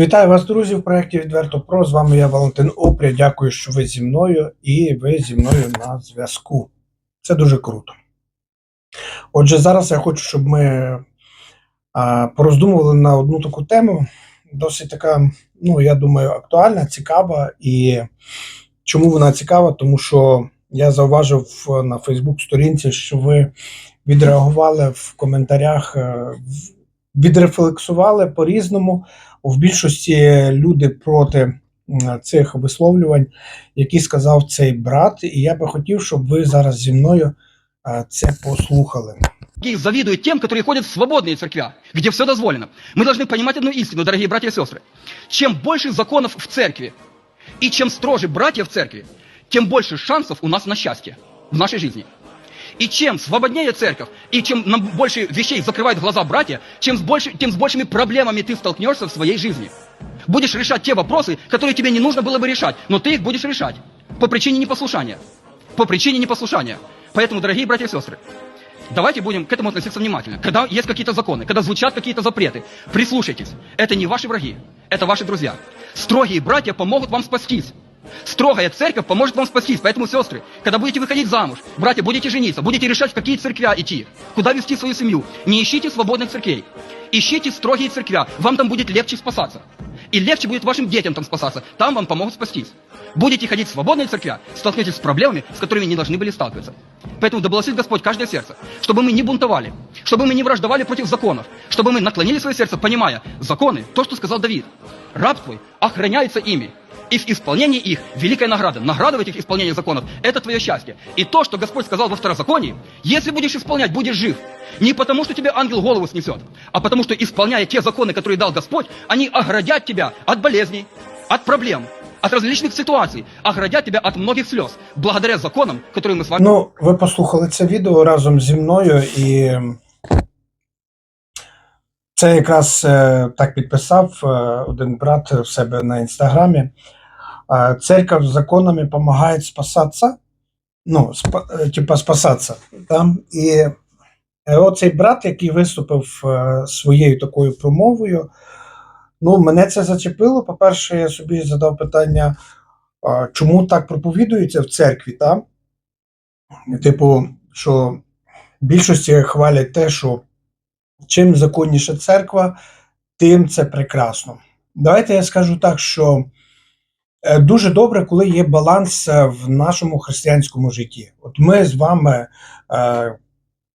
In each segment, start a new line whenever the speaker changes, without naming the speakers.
Вітаю вас, друзі, в проєкті Відверто Про. З вами я Валентин Опря. Дякую, що ви зі мною і ви зі мною на зв'язку. Це дуже круто. Отже, зараз я хочу, щоб ми пороздумували на одну таку тему. Досить така, ну, я думаю, актуальна, цікава. І чому вона цікава? Тому що я зауважив на Фейсбук-сторінці, що ви відреагували в коментарях, е, відрефлексували по-різному в більшості люди проти м, цих висловлювань, які сказав цей брат, і я би хотів, щоб ви зараз зі мною е, це послухали.
Многие завидуют тем, которые ходят в свободные церквя, где все дозволено. Мы должны понимать одну истину, дорогие братья и сестры. Чем больше законов в церкви, и чем строже братья в церкви, тем больше шансов у нас на счастье в нашей жизни. И чем свободнее церковь, и чем нам больше вещей закрывают глаза братья, чем с больше, тем с большими проблемами ты столкнешься в своей жизни. Будешь решать те вопросы, которые тебе не нужно было бы решать, но ты их будешь решать по причине непослушания. По причине непослушания. Поэтому, дорогие братья и сестры, Давайте будем к этому относиться внимательно. Когда есть какие-то законы, когда звучат какие-то запреты, прислушайтесь. Это не ваши враги, это ваши друзья. Строгие братья помогут вам спастись. Строгая церковь поможет вам спастись. Поэтому, сестры, когда будете выходить замуж, братья, будете жениться, будете решать, в какие церквя идти, куда вести свою семью, не ищите свободных церквей. Ищите строгие церквя. Вам там будет легче спасаться. И легче будет вашим детям там спасаться. Там вам помогут спастись. Будете ходить в свободные церквя, столкнетесь с проблемами, с которыми не должны были сталкиваться. Поэтому да благословит Господь каждое сердце, чтобы мы не бунтовали, чтобы мы не враждовали против законов, чтобы мы наклонили свое сердце, понимая, законы, то, что сказал Давид, раб твой охраняется ими, и в исполнении их великая награда. Награда в этих исполнениях законов – это твое счастье. И то, что Господь сказал во второзаконии, если будешь исполнять, будешь жив. Не потому, что тебе ангел голову снесет, а потому, что исполняя те законы, которые дал Господь, они оградят тебя от болезней, от проблем, от различных ситуаций, оградят тебя от многих слез, благодаря законам, которые мы с вами...
Ну, ви послухали це відео разом зі мною, і це якраз е, так підписав е, один брат в себе на інстаграмі. Церковь законами допомагає спасатися. Ну, спа, е, типа спасатися. Там. І е, оцей брат, який виступив е, своєю такою промовою, ну, мене це зачепило. По-перше, я собі задав питання, чому так проповідується в церкві, так? Типу, що більшості хвалять те, що чим законніша церква, тим це прекрасно. Давайте я скажу так, що дуже добре, коли є баланс е, в нашому християнському житті. От ми з вами, е,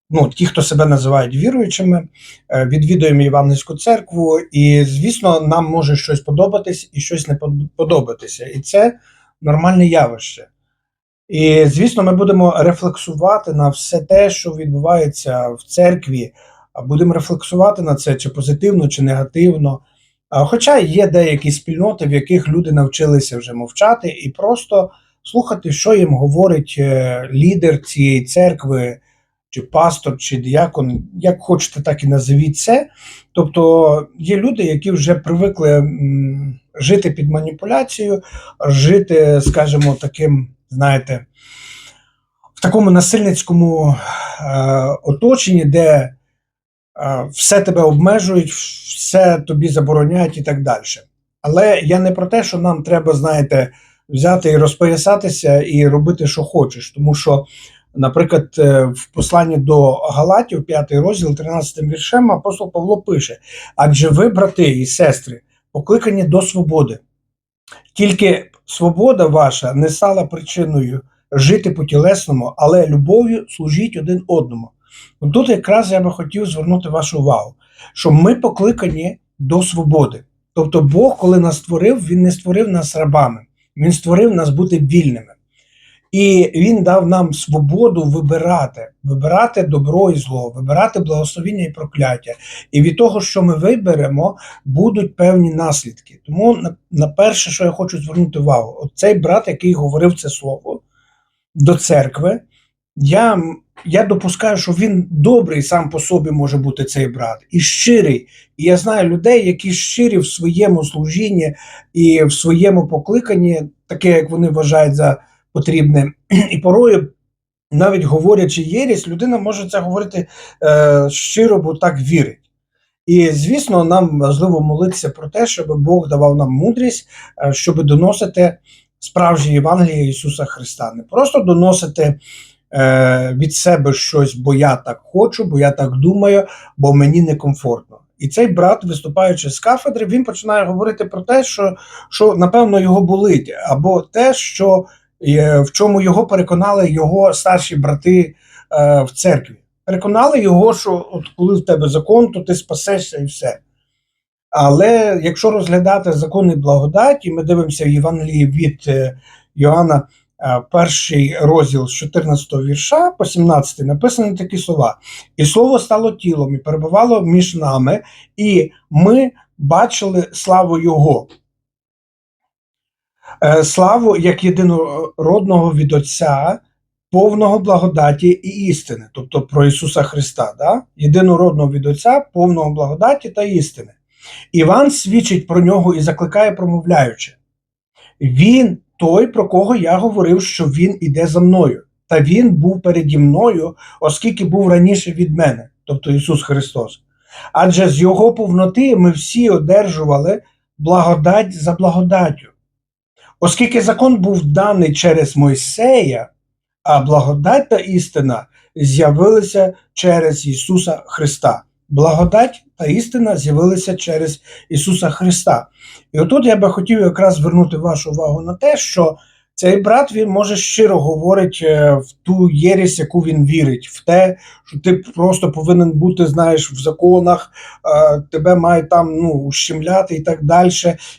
ну, ті, хто себе називають віруючими, е, відвідуємо Івангельську церкву, і, звісно, нам може щось подобатись і щось не подобатися. І це нормальне явище. І, звісно, ми будемо рефлексувати на все те, що відбувається в церкві, а будемо рефлексувати на це чи позитивно, чи негативно. Хоча є деякі спільноти, в яких люди навчилися вже мовчати і просто слухати, що їм говорить е, лідер цієї церкви, чи пастор, чи діякон, як хочете, так і назовіть це. Тобто є люди, які вже привикли жити під маніпуляцією, жити, скажімо, таким, знаєте, в такому насильницькому е, оточенні, де все тебе обмежують, все тобі забороняють і так далі. Але я не про те, що нам треба, знаєте, взяти і розпоясатися і робити, що хочеш. Тому що, наприклад, е, в посланні до Галатів, 5 розділ, 13 віршем, апостол Павло пише: адже ви, брати і сестри, покликані до свободи. Тільки свобода ваша не стала причиною жити по тілесному, але любов'ю служіть один одному. Тут якраз я би хотів звернути вашу увагу, що ми покликані до свободи. Тобто Бог, коли нас створив, Він не створив нас рабами, Він створив нас бути вільними. І Він дав нам свободу вибирати, вибирати добро і зло, вибирати благословіння і прокляття. І від того, що ми виберемо, будуть певні наслідки. Тому на перше, що я хочу звернути увагу, от цей брат, який говорив це слово до церкви, я, я допускаю, що він добрий сам по собі може бути цей брат, і щирий. І я знаю людей, які щирі в своєму служінні і в своєму покликанні, таке, як вони вважають за потрібне. І порою, навіть говорячи єрість, людина може це говорити е, щиро, бо так вірить. І, звісно, нам важливо молитися про те, щоб Бог давав нам мудрість, е, щоб доносити справжнє Євангеліє Ісуса Христа. Не просто доносити е, від себе щось, бо я так хочу, бо я так думаю, бо мені некомфортно. І цей брат, виступаючи з кафедри, він починає говорити про те, що, що напевно його болить, або те, що е, в чому його переконали його старші брати е, в церкві. Переконали його, що от коли в тебе закон, то ти спасешся і все. Але якщо розглядати закон і благодать, і ми дивимося в Євангелії від е, Йоанна, перший розділ з 14 вірша по 17 написані такі слова: І слово стало тілом і перебувало між нами, і ми бачили славу Його. Е, Славу як єдинородного від Отця, повного благодаті і істини, тобто про Ісуса Христа, да? єдинородного від Отця, повного благодаті та істини. Іван свідчить про нього і закликає, промовляючи: Він той, про кого я говорив, що він іде за мною, та він був переді мною, оскільки був раніше від мене, тобто Ісус Христос. Адже з Його повноти ми всі одержували благодать за благодаттю. Оскільки закон був даний через Мойсея, а благодать та істина з'явилися через Ісуса Христа. Благодать та істина з'явилися через Ісуса Христа. І отут я би хотів якраз звернути вашу увагу на те, що цей брат він може щиро говорить е, в ту єрість, яку він вірить, в те, що ти просто повинен бути, знаєш, в законах, е, тебе має там ну, ущемляти і так далі,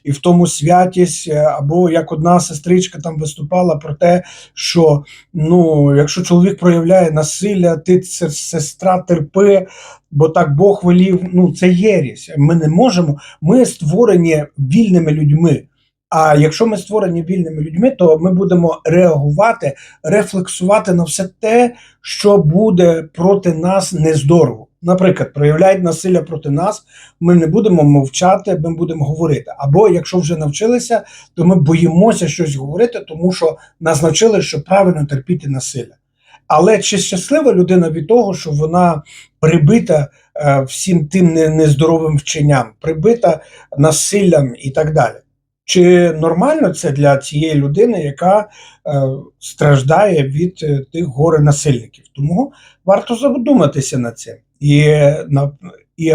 і в тому святість. е, Або як одна сестричка там виступала про те, що ну, якщо чоловік проявляє насилля, ти це сестра терпи, бо так Бог волів. Ну це єрість. Ми не можемо. Ми створені вільними людьми. А якщо ми створені вільними людьми, то ми будемо реагувати, рефлексувати на все те, що буде проти нас нездорово. Наприклад, проявляють насилля проти нас, ми не будемо мовчати, ми будемо говорити. Або якщо вже навчилися, то ми боїмося щось говорити, тому що нас навчили, що правильно терпіти насилля. Але чи щаслива людина від того, що вона прибита е, всім тим не- нездоровим вченням, прибита насиллям і так далі? Чи нормально це для цієї людини, яка е, страждає від е, тих горе насильників? Тому варто задуматися над цим. І, на, і,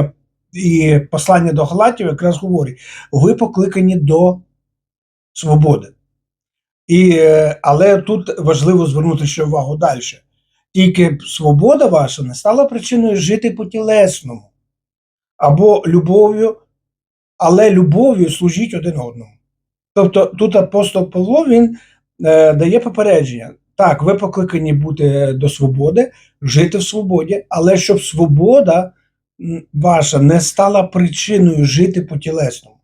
і послання до Галатів якраз говорить: ви покликані до свободи. І, е, але тут важливо звернути ще увагу далі. Тільки свобода ваша не стала причиною жити по тілесному або любов'ю, але любов'ю служіть один одному. Тобто тут апостол Павло він е, дає попередження. Так, ви покликані бути до свободи, жити в свободі, але щоб свобода ваша не стала причиною жити по тілесному.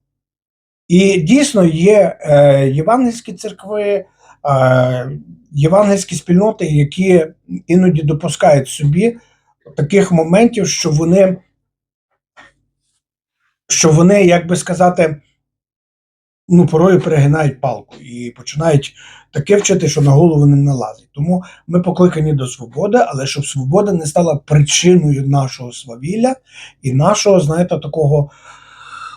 І дійсно є е, євангельські церкви, е, євангельські спільноти, які іноді допускають собі таких моментів, що вони, що вони, як би сказати, ну, порою перегинають палку і починають таке вчити, що на голову не налазить. Тому ми покликані до свободи, але щоб свобода не стала причиною нашого свавілля і нашого, знаєте, такого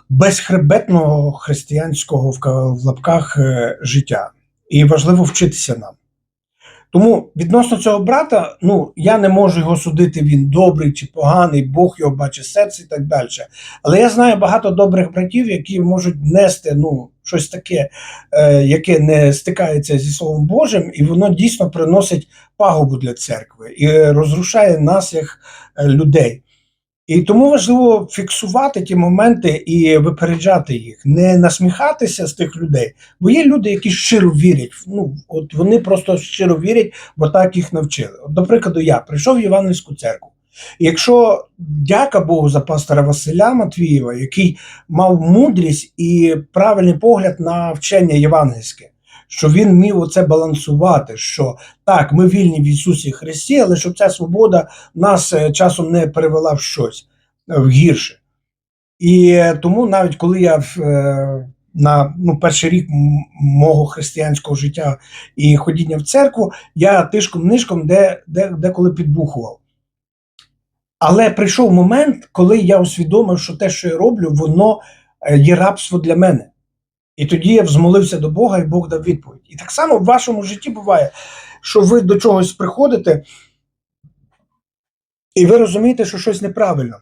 безхребетного християнського в лапках е, життя. І важливо вчитися нам. Тому відносно цього брата, ну я не можу його судити, він добрий чи поганий, Бог його бачить серце і так далі. Але я знаю багато добрих братів, які можуть нести ну, щось таке, е, яке не стикається зі Словом Божим, і воно дійсно приносить пагубу для церкви і розрушає нас як е, людей. І тому важливо фіксувати ті моменти і випереджати їх, не насміхатися з тих людей. Бо є люди, які щиро вірять. Ну от вони просто щиро вірять, бо так їх навчили. От, до прикладу, я прийшов в Євангельську церкву. Якщо дяка Богу за пастора Василя Матвієва, який мав мудрість і правильний погляд на вчення євангельське, що він міг оце балансувати, що так, ми вільні в Ісусі Христі, але щоб ця свобода нас е, часом не перевела в щось е, в гірше. І е, тому навіть коли я на ну, перший рік мого християнського життя і ходіння в церкву, я тишком нишком де, де, деколи підбухував. Але прийшов момент, коли я усвідомив, що те, що я роблю, воно є рабство для мене. І тоді я взмолився до Бога, і Бог дав відповідь. І так само в вашому житті буває, що ви до чогось приходите, і ви розумієте, що щось неправильно.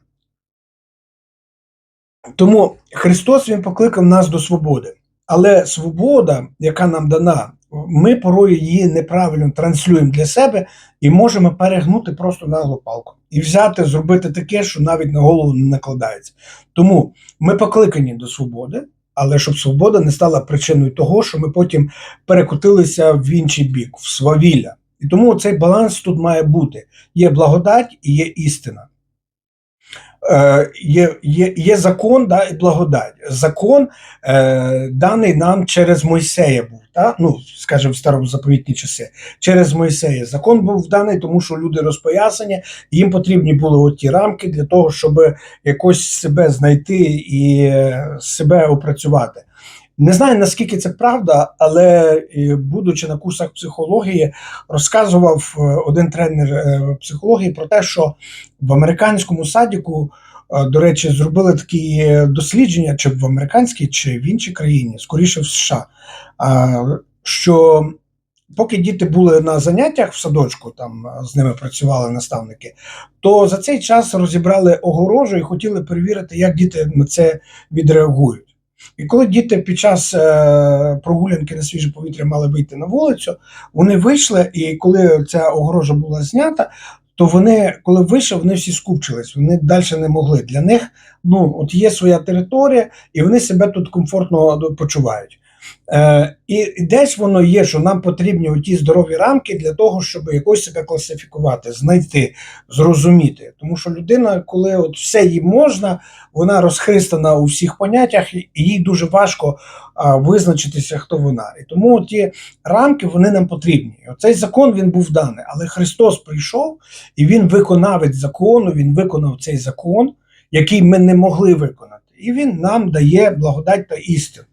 Тому Христос Він покликав нас до свободи. Але свобода, яка нам дана, ми порою її неправильно транслюємо для себе і можемо перегнути просто на палку і взяти, зробити таке, що навіть на голову не накладається. Тому ми покликані до свободи, але щоб свобода не стала причиною того, що ми потім перекотилися в інший бік, в свавілля. І тому цей баланс тут має бути: є благодать і є істина. Е, є, є, є закон да, і благодать. Закон е, даний нам через Мойсея був, да? ну, скажімо, в старозаповітні часи. Через Мойсея. Закон був даний, тому що люди розпоясані, їм потрібні були ті рамки для того, щоб якось себе знайти і е, себе опрацювати. Не знаю наскільки це правда, але е, будучи на курсах психології, розказував е, один тренер е, психології про те, що в американському садіку, до речі, зробили такі дослідження, чи в американській, чи в іншій країні, скоріше в США, що поки діти були на заняттях в садочку, там з ними працювали наставники, то за цей час розібрали огорожу і хотіли перевірити, як діти на це відреагують. І коли діти під час е, прогулянки на свіже повітря мали вийти на вулицю, вони вийшли, і коли ця огорожа була знята, то вони, коли вийшли, вони всі скупчились, вони далі не могли. Для них ну, от є своя територія, і вони себе тут комфортно почувають. Е, і, десь воно є, що нам потрібні ті здорові рамки для того, щоб якось себе класифікувати, знайти, зрозуміти. Тому що людина, коли от все їй можна, вона розхристана у всіх поняттях, і їй дуже важко а, визначитися, хто вона. І тому ті рамки вони нам потрібні. Оцей закон він був даний, але Христос прийшов і Він виконавець закону, Він виконав цей закон, який ми не могли виконати. І Він нам дає благодать та істину.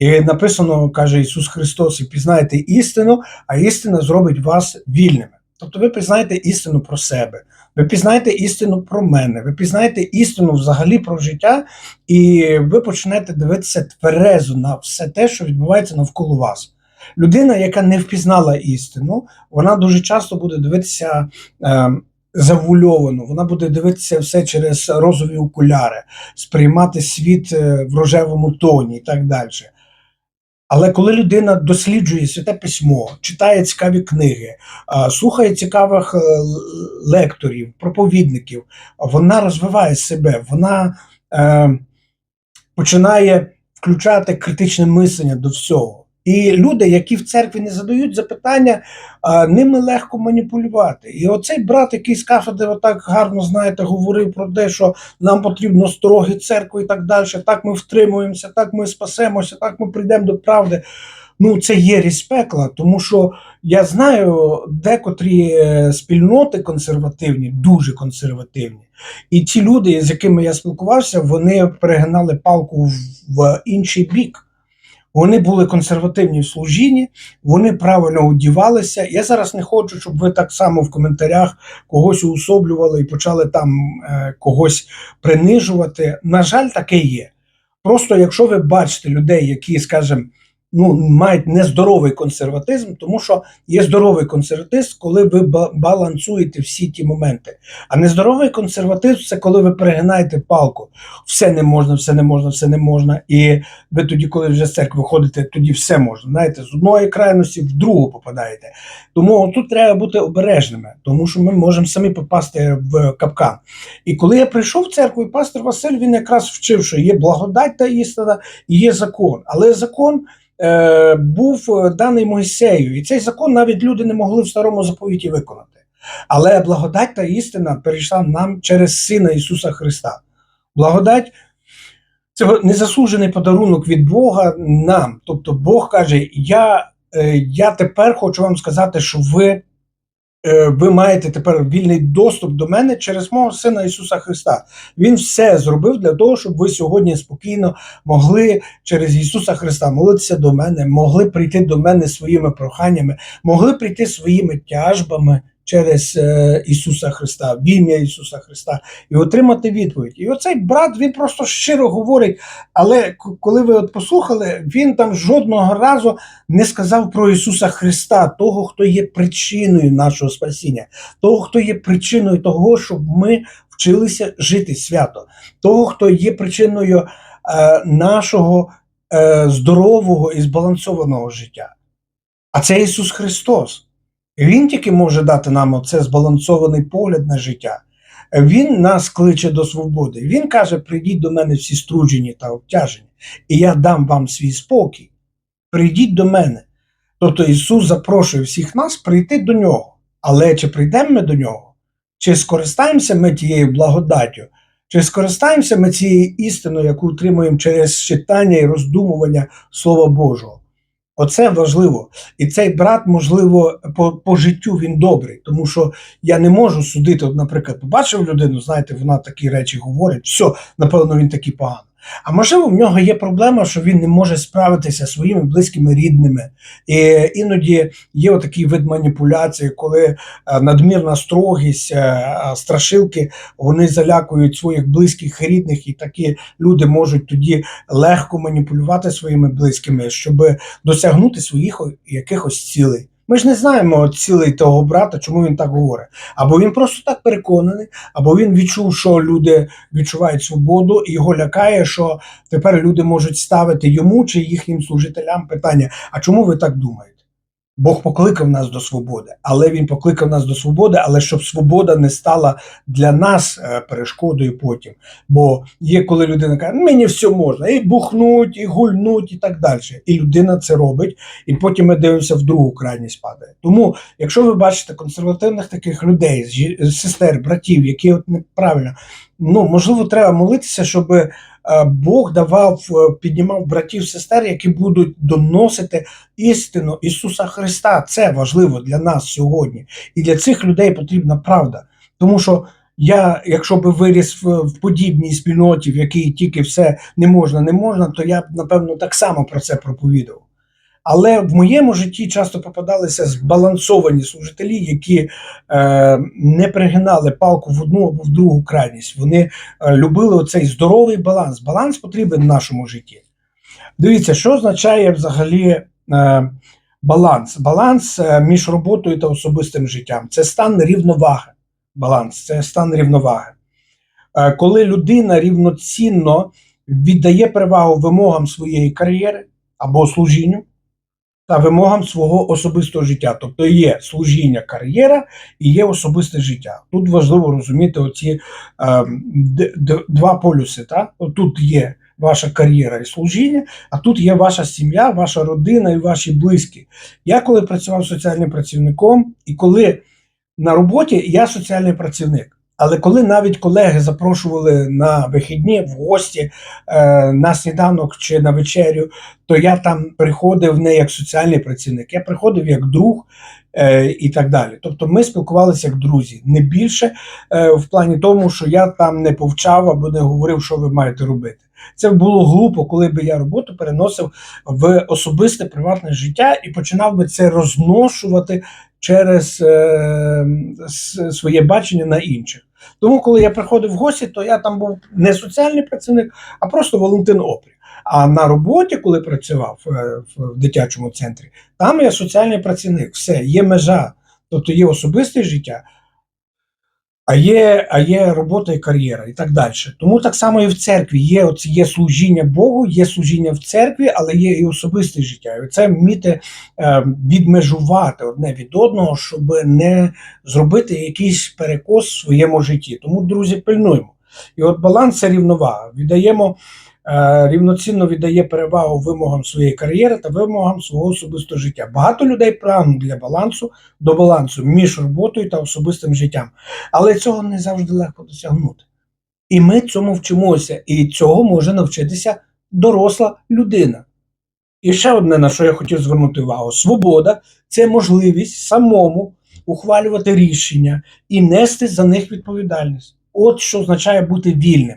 І написано, каже Ісус Христос, і пізнаєте істину, а істина зробить вас вільними. Тобто ви пізнаєте істину про себе, ви пізнаєте істину про мене, ви пізнаєте істину взагалі про життя, і ви почнете дивитися тверезо на все те, що відбувається навколо вас. Людина, яка не впізнала істину, вона дуже часто буде дивитися е, завульовано, вона буде дивитися все через розові окуляри, сприймати світ е, в рожевому тоні і так далі. Але коли людина досліджує святе письмо, читає цікаві книги, слухає цікавих е, лекторів, проповідників, вона розвиває себе, вона е, починає включати критичне мислення до всього. І люди, які в церкві не задають запитання, ними легко маніпулювати. І оцей брат, який з кафедри отак гарно знаєте, говорив про те, що нам потрібно строги церкви і так далі. Так ми втримуємося, так ми спасемося, так ми прийдемо до правди. Ну, це є респекла, тому що я знаю декотрі е, спільноти консервативні, дуже консервативні. І ті люди, з якими я спілкувався, вони перегинали палку в інший бік. Вони були консервативні в служінні, вони правильно одівалися. Я зараз не хочу, щоб ви так само в коментарях когось уособлювали і почали там е, когось принижувати. На жаль, таке є. Просто якщо ви бачите людей, які, скажімо, ну, мають нездоровий консерватизм, тому що є здоровий консерватизм, коли ви балансуєте всі ті моменти. А нездоровий консерватизм це коли ви перегинаєте палку. Все не можна, все не можна, все не можна. І ви тоді, коли вже з церкви ходите, тоді все можна. Знаєте, з одної крайності в другу попадаєте. Тому тут треба бути обережними, тому що ми можемо самі попасти в капкан. І коли я прийшов в церкву, пастор Василь він якраз вчив, що є благодать та істина, і є закон. Але закон був е, даний Мойсею, і цей закон навіть люди не могли в старому заповіті виконати. Але благодать та істина перейшла нам через Сина Ісуса Христа. Благодать це незаслужений подарунок від Бога нам. Тобто Бог каже: Я, е, я тепер хочу вам сказати, що ви, е, ви маєте тепер вільний доступ до мене через мого Сина Ісуса Христа. Він все зробив для того, щоб ви сьогодні спокійно могли через Ісуса Христа молитися до мене, могли прийти до мене своїми проханнями, могли прийти своїми тяжбами через е, Ісуса Христа, в ім'я Ісуса Христа, і отримати відповідь. І оцей брат він просто щиро говорить, але коли ви от послухали, він там жодного разу не сказав про Ісуса Христа, того, хто є причиною нашого спасіння, того, хто є причиною того, щоб ми вчилися жити свято, того, хто є причиною е, нашого е, здорового і збалансованого життя. А це Ісус Христос. Він тільки може дати нам оце збалансований погляд на життя. Він нас кличе до свободи. Він каже: прийдіть до мене всі струджені та обтяжені, і я дам вам свій спокій. Прийдіть до мене. Тобто Ісус запрошує всіх нас прийти до нього. Але чи прийдемо ми до нього? Чи скористаємося ми тією благодаттю? Чи скористаємося ми цією істиною, яку отримуємо через читання і роздумування Слова Божого? Оце важливо. І цей брат, можливо, по, по життю він добрий, тому що я не можу судити. От, наприклад, побачив людину, знаєте, вона такі речі говорить, все, напевно, він такий поганий. А можливо, в нього є проблема, що він не може справитися зі своїми близькими рідними. І іноді є отакий вид маніпуляції, коли е, надмірна строгість, е, страшилки вони залякують своїх близьких рідних, і такі люди можуть тоді легко маніпулювати своїми близькими, щоб досягнути своїх якихось цілей. Ми ж не знаємо цілий того брата, чому він так говорить. Або він просто так переконаний, або він відчув, що люди відчувають свободу, і його лякає, що тепер люди можуть ставити йому чи їхнім служителям питання: а чому ви так думаєте? Бог покликав нас до свободи, але він покликав нас до свободи, але щоб свобода не стала для нас е, перешкодою потім. Бо є коли людина каже, мені все можна, і бухнуть, і гульнуть, і так далі. І людина це робить, і потім ми дивимося в другу крайність падає. Тому, якщо ви бачите консервативних таких людей, сестер, братів, які от неправильно, ну можливо, треба молитися, щоб е, Бог давав, е, піднімав братів, сестер, які будуть доносити істину Ісуса Христа. Це важливо для нас сьогодні. І для цих людей потрібна правда. Тому що я, якщо би виріс в, подібній спільноті, в якій тільки все не можна, не можна, то я б напевно так само про це проповідував. Але в моєму житті часто попадалися збалансовані служителі, які е, не пригинали палку в одну або в другу крайність. Вони е, любили оцей здоровий баланс. Баланс потрібен в нашому житті. Дивіться, що означає взагалі е, баланс. Баланс е, між роботою та особистим життям це стан рівноваги. Баланс це стан рівноваги. Е, коли людина рівноцінно віддає перевагу вимогам своєї кар'єри або служінню та вимогам свого особистого життя. Тобто є служіння, кар'єра і є особисте життя. Тут важливо розуміти оці е, два полюси. Та? Тут є ваша кар'єра і служіння, а тут є ваша сім'я, ваша родина і ваші близькі. Я коли працював соціальним працівником, і коли на роботі я соціальний працівник. Але коли навіть колеги запрошували на вихідні в гості е, на сніданок чи на вечерю, то я там приходив не як соціальний працівник, я приходив як друг е, і так далі. Тобто ми спілкувалися як друзі, не більше е, в плані тому, що я там не повчав або не говорив, що ви маєте робити. Це було глупо, коли би я роботу переносив в особисте приватне життя і починав би це розношувати через е, своє бачення на інших. Тому, коли я приходив в гості, то я там був не соціальний працівник, а просто Валентин Опрі. А на роботі, коли працював е, в в дитячому центрі, там я соціальний працівник. Все, є межа, тобто є особисте життя, а є, а є робота і кар'єра, і так далі. Тому так само і в церкві є, от, є служіння Богу, є служіння в церкві, але є і особисте життя. І це вміти е, відмежувати одне від одного, щоб не зробити якийсь перекос в своєму житті. Тому, друзі, пильнуємо. І от баланс це рівновага. Віддаємо рівноцінно віддає перевагу вимогам своєї кар'єри та вимогам свого особистого життя. Багато людей прагнуть для балансу до балансу між роботою та особистим життям, але цього не завжди легко досягнути. І ми цьому вчимося, і цього може навчитися доросла людина. І ще одне, на що я хотів звернути увагу: свобода це можливість самому ухвалювати рішення і нести за них відповідальність. От що означає бути вільним.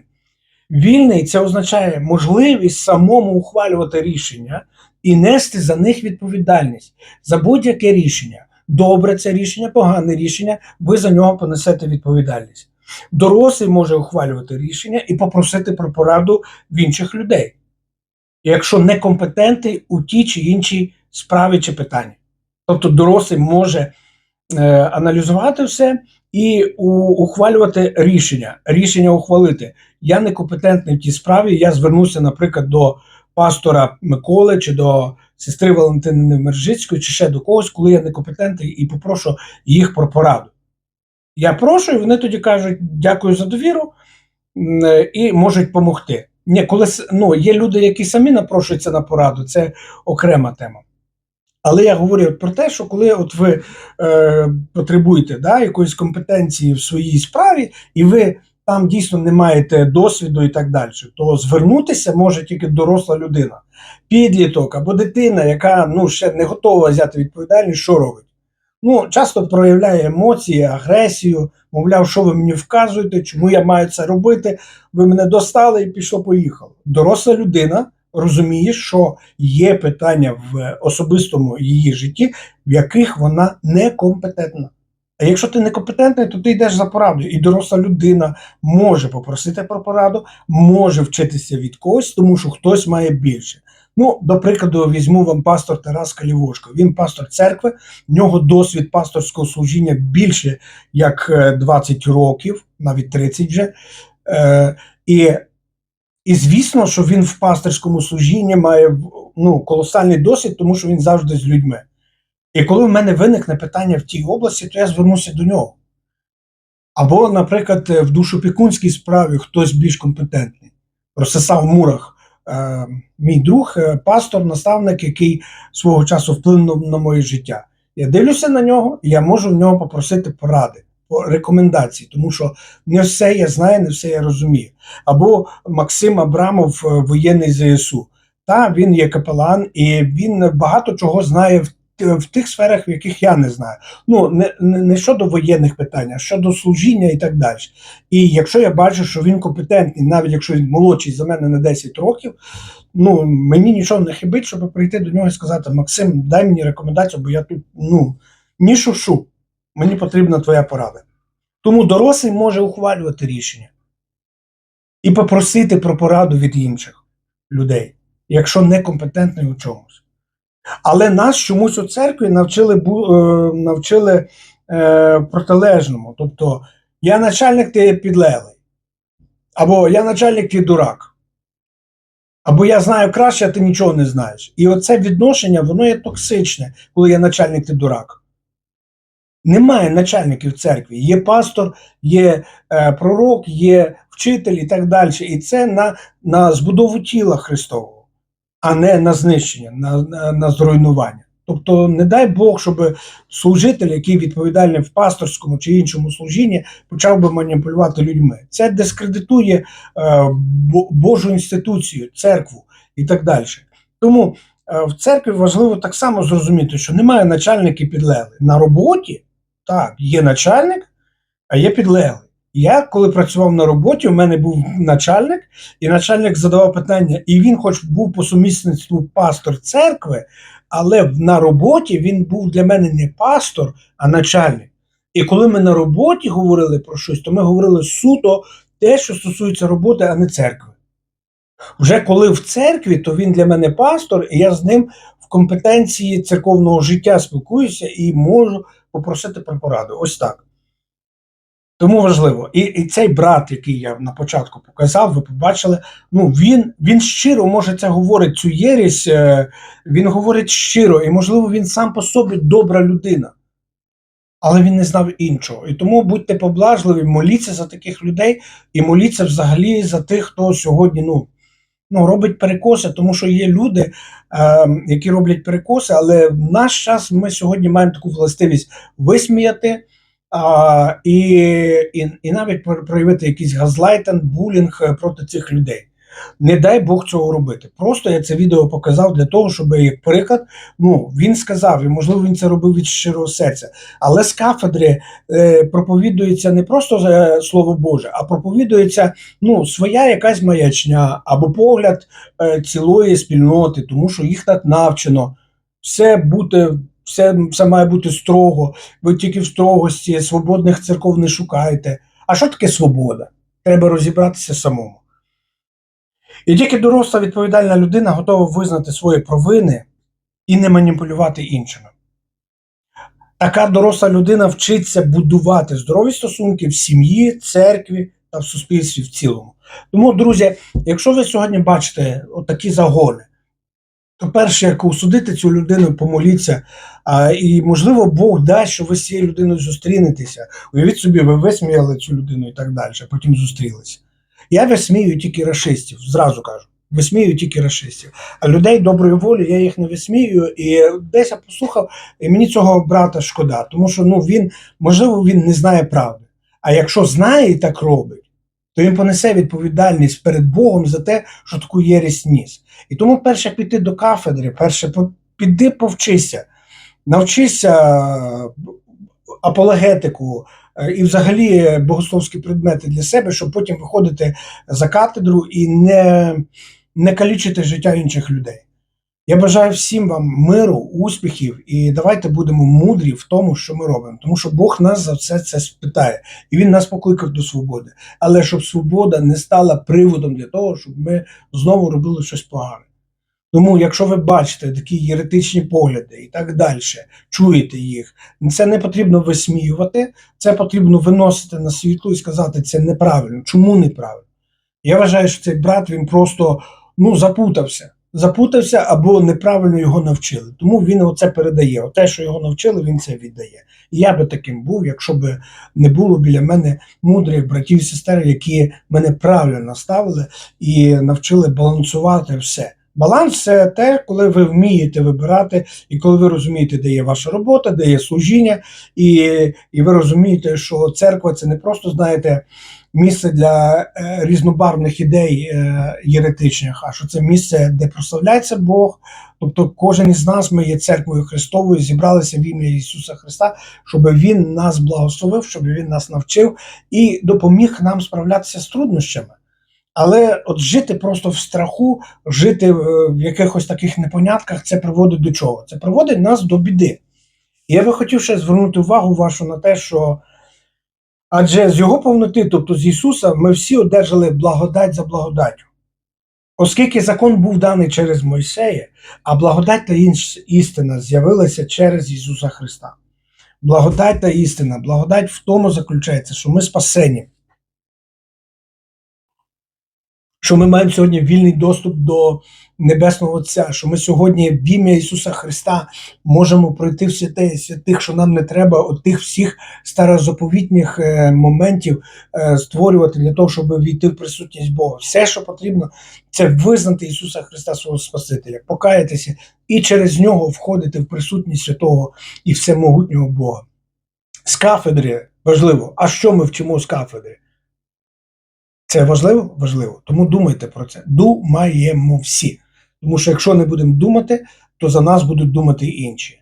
Вільний це означає можливість самому ухвалювати рішення і нести за них відповідальність за будь-яке рішення. Добре це рішення, погане рішення, ви за нього понесете відповідальність. Дорослий може ухвалювати рішення і попросити про пораду в інших людей, якщо некомпетентний у тій чи іншій справі чи питанні. Тобто дорослий може аналізувати все і ухвалювати рішення. Рішення ухвалити. Я некомпетентний в тій справі. Я звернуся, наприклад, до пастора Миколи чи до сестри Валентини Мержицької, чи ще до когось, коли я некомпетентний, і попрошу їх про пораду. Я прошу, і вони тоді кажуть дякую за довіру е, і можуть допомогти. Ні, коли ну, є люди, які самі напрошуються на пораду, це окрема тема. Але я говорю про те, що коли от ви е, потребуєте да, якоїсь компетенції в своїй справі, і ви там дійсно не маєте досвіду і так далі, то звернутися може тільки доросла людина, підліток або дитина, яка ну, ще не готова взяти відповідальність, що робить. Ну, часто проявляє емоції, агресію, мовляв, що ви мені вказуєте, чому я маю це робити, ви мене достали і пішло поїхало. Доросла людина розуміє, що є питання в особистому її житті, в яких вона некомпетентна. А якщо ти некомпетентний, то ти йдеш за порадою. І доросла людина може попросити про пораду, може вчитися від когось, тому що хтось має більше. Ну, до прикладу, візьму вам пастор Тарас Калівошко. Він пастор церкви, в нього досвід пасторського служіння більше як е, 20 років, навіть 30 вже. Е, і, і звісно, що він в пасторському служінні має ну, колосальний досвід, тому що він завжди з людьми. І коли в мене виникне питання в тій області, то я звернуся до нього. Або, наприклад, в душопікунській справі хтось більш компетентний. Росисав Мурах, е, мій друг, е, пастор, наставник, який свого часу вплинув на моє життя. Я дивлюся на нього, і я можу в нього попросити поради, рекомендації, тому що не все я знаю, не все я розумію. Або Максим Абрамов, е, воєнний ЗСУ. Та він є капелан, і він багато чого знає в, в тих сферах, в яких я не знаю. Ну не, не, не щодо воєнних питань, а щодо служіння і так далі. І якщо я бачу, що він компетентний, навіть якщо він молодший за мене на 10 років, ну мені нічого не хибить, щоб прийти до нього і сказати: Максим, дай мені рекомендацію, бо я тут ну ні шушу. Мені потрібна твоя порада. Тому дорослий може ухвалювати рішення і попросити про пораду від інших людей, якщо некомпетентний у чомусь. Але нас чомусь у церкві навчили, е, навчили е, протилежному. Тобто, я начальник, ти підлеглий. Або я начальник, ти дурак. Або я знаю краще, а ти нічого не знаєш. І оце відношення, воно є токсичне, коли я начальник, ти дурак. Немає начальників церкві. Є пастор, є е, пророк, є вчитель і так далі. І це на, на збудову тіла Христового, а не на знищення, на, на, на зруйнування. Тобто, не дай Бог, щоб служитель, який відповідальний в пасторському чи іншому служінні, почав би маніпулювати людьми. Це дискредитує е, Божу інституцію, церкву і так далі. Тому е, в церкві важливо так само зрозуміти, що немає начальників підлеглих. На роботі так, є начальник, а є підлеглий. Я, коли працював на роботі, у мене був начальник, і начальник задавав питання, і він, хоч був по сумісництву пастор церкви, але на роботі він був для мене не пастор, а начальник. І коли ми на роботі говорили про щось, то ми говорили суто те, що стосується роботи, а не церкви. Вже коли в церкві, то він для мене пастор, і я з ним в компетенції церковного життя спілкуюся і можу попросити про пораду. Ось так. Тому важливо. І, і цей брат, який я на початку показав, ви побачили, ну він, він щиро може це говорить, цю єрість, е, він говорить щиро, і, можливо, він сам по собі добра людина. Але він не знав іншого. І тому будьте поблажливі, моліться за таких людей і моліться взагалі за тих, хто сьогодні ну, ну, робить перекоси, тому що є люди, е, які роблять перекоси, але в наш час ми сьогодні маємо таку властивість висміяти а, і, і, і навіть проявити якийсь газлайтинг, булінг е, проти цих людей. Не дай Бог цього робити. Просто я це відео показав для того, щоб як приклад, ну він сказав, і можливо він це робив від щирого серця. Але з кафедри е, проповідується не просто е, слово Боже, а проповідується ну, своя якась маячня або погляд е, цілої спільноти, тому що їх так навчено все бути все, все має бути строго, ви тільки в строгості, свободних церков не шукаєте. А що таке свобода? Треба розібратися самому. І тільки доросла відповідальна людина готова визнати свої провини і не маніпулювати іншими. Така доросла людина вчиться будувати здорові стосунки в сім'ї, церкві та в суспільстві в цілому. Тому, друзі, якщо ви сьогодні бачите отакі загони, то перше, як усудити цю людину, помоліться, а, і можливо Бог дасть, що ви з цією людиною зустрінетеся. Уявіть собі, ви висміяли цю людину і так далі, потім зустрілися. Я висмію тільки расистів, зразу кажу. Висмію тільки расистів. А людей доброї волі я їх не висмію. І десь я послухав, і мені цього брата шкода, тому що ну він, можливо, він не знає правди. А якщо знає і так робить, то він понесе відповідальність перед Богом за те, що таку єрість ніс. І тому перше піти до кафедри, перше піди повчися, навчися апологетику і взагалі богословські предмети для себе, щоб потім виходити за кафедру і не, не калічити життя інших людей. Я бажаю всім вам миру, успіхів і давайте будемо мудрі в тому, що ми робимо, тому що Бог нас за все це спитає, і Він нас покликав до свободи. Але щоб свобода не стала приводом для того, щоб ми знову робили щось погане. Тому, якщо ви бачите такі єретичні погляди і так далі, чуєте їх, це не потрібно висміювати, це потрібно виносити на світло і сказати, це неправильно. Чому неправильно? Я вважаю, що цей брат він просто ну, запутався. Запутався або неправильно його навчили. Тому він оце передає. Оте, що його навчили, він це віддає. І я би таким був, якщо б не було біля мене мудрих братів і сестер, які мене правильно наставили і навчили балансувати все. Баланс це те, коли ви вмієте вибирати, і коли ви розумієте, де є ваша робота, де є служіння, і, і ви розумієте, що церква це не просто знаєте місце для е, різнобарвних ідей е, єретичних, а що це місце, де прославляється Бог. Тобто, кожен із нас ми є церквою Христовою, зібралися в ім'я Ісуса Христа, щоб Він нас благословив, щоб Він нас навчив і допоміг нам справлятися з труднощами. Але от жити просто в страху, жити е, в якихось таких непонятках, це приводить до чого? Це приводить нас до біди. І я би хотів ще звернути увагу вашу на те, що адже з його повноти, тобто з Ісуса, ми всі одержали благодать за благодаттю. Оскільки закон був даний через Мойсея, а благодать та істина з'явилася через Ісуса Христа. Благодать та істина, благодать в тому заключається, що ми спасені. Що ми маємо сьогодні вільний доступ до Небесного Отця, що ми сьогодні в ім'я Ісуса Христа можемо пройти в святе святих, що нам не треба от тих всіх старозаповітніх е, моментів е, створювати для того, щоб війти в присутність Бога. Все, що потрібно, це визнати Ісуса Христа свого Спасителя, покаятися і через нього входити в присутність святого і всемогутнього Бога. З кафедри важливо. А що ми вчимо з кафедри? Це важливо? Важливо. Тому думайте про це. Думаємо всі. Тому що якщо не будемо думати, то за нас будуть думати інші.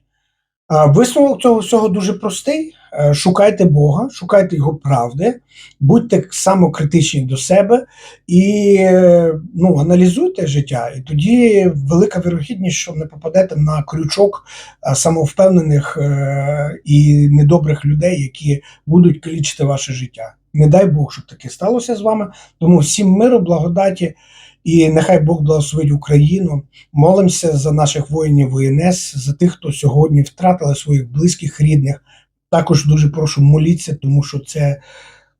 Висновок цього всього дуже простий. Е, Шукайте Бога, шукайте Його правди, будьте самокритичні до себе і е, ну, аналізуйте життя. І тоді велика вірогідність, що не попадете на крючок е, самовпевнених і недобрих людей, які будуть калічити ваше життя. Не дай Бог, щоб таке сталося з вами. Тому всім миру, благодаті, і нехай Бог благословить Україну. Молимося за наших воїнів ВНС, за тих, хто сьогодні втратили своїх близьких рідних. Також дуже прошу моліться, тому що це,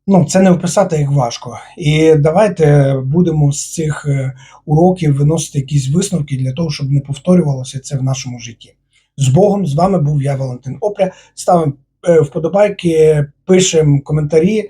ну, це не вписати як важко. І давайте будемо з цих е, уроків виносити якісь висновки для того, щоб не повторювалося це в нашому житті. З Богом, з вами був я, Валентин Опря. Ставимо е, вподобайки, пишемо коментарі